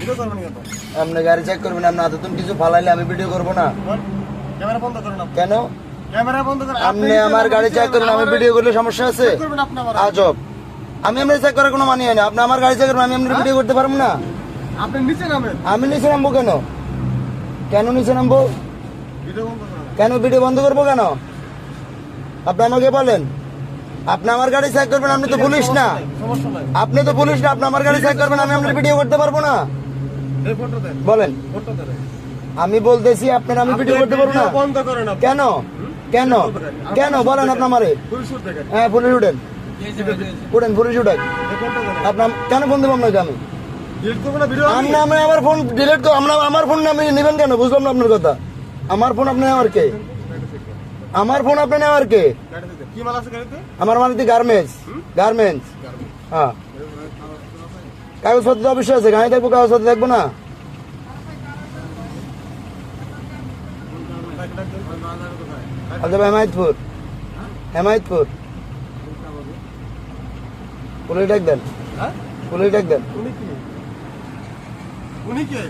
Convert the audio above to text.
Video করবেন কেন? আপনি গাড়ি চেক করবেন আপনি এতক্ষণ কিছু ফালাইলে আমি ভিডিও করব না। ক্যামেরা বন্ধ করুন কেন? ক্যামেরা বন্ধ করুন আপনি আমার গাড়ি চেক করবেন আমি ভিডিও করলে সমস্যা আছে? চেক করবেন আপনি আমার আজব। আমি এমনি চেক করার কোনো মানি হয় না আপনি আমার গাড়ি চেক করবেন আমি এমনি ভিডিও করতে পারব না? আপনি নিচে নামেন। আমি নিচে নামবো কেন? কেন নিচে নামবো? ভিডিও বন্ধ করুন কেন ভিডিও বন্ধ করব কেন? আপনি আমাকে বলেন। আপনি আমার গাড়ি চেক করবেন আপনি তো পুলিশ না। আপনি তো পুলিশ না আপনি আমার গাড়ি চেক করবেন আমি আপনার ভিডিও করতে পারব না। বলেন। আমি বলতেছি আপনার আমি ভিডিও করতে পারব না। বন্ধ করেন কেন? কেন? কেন? বলেন আপনার দেখেন। হ্যাঁ পুলিশ উঠেন। উঠেন পুলিশ উঠেন। আপনার কেন ফোন দেবো আপনাকে আমি? আমার ফোন ডিলিট আমরা আমার ফোন আমি নেবেন কেন? বুঝলাম না আপনার কথা। আমার ফোন আপনি নেওয়ার কে? আমার ফোন আপনি নেওয়ার কে? আমার মানে গার্মেন্টস। গার্মেন্টস। হ্যাঁ। কাগজপত্র অবশ্যই আছে গাড়ি দেখব কাগজপত্র দেখব না? আচ্ছা হেমায়তপুর। হেমায়তপুর। পুলিশ ডাক দেন। হ্যাঁ? পুলিশ ডাক দেন। উনি কে?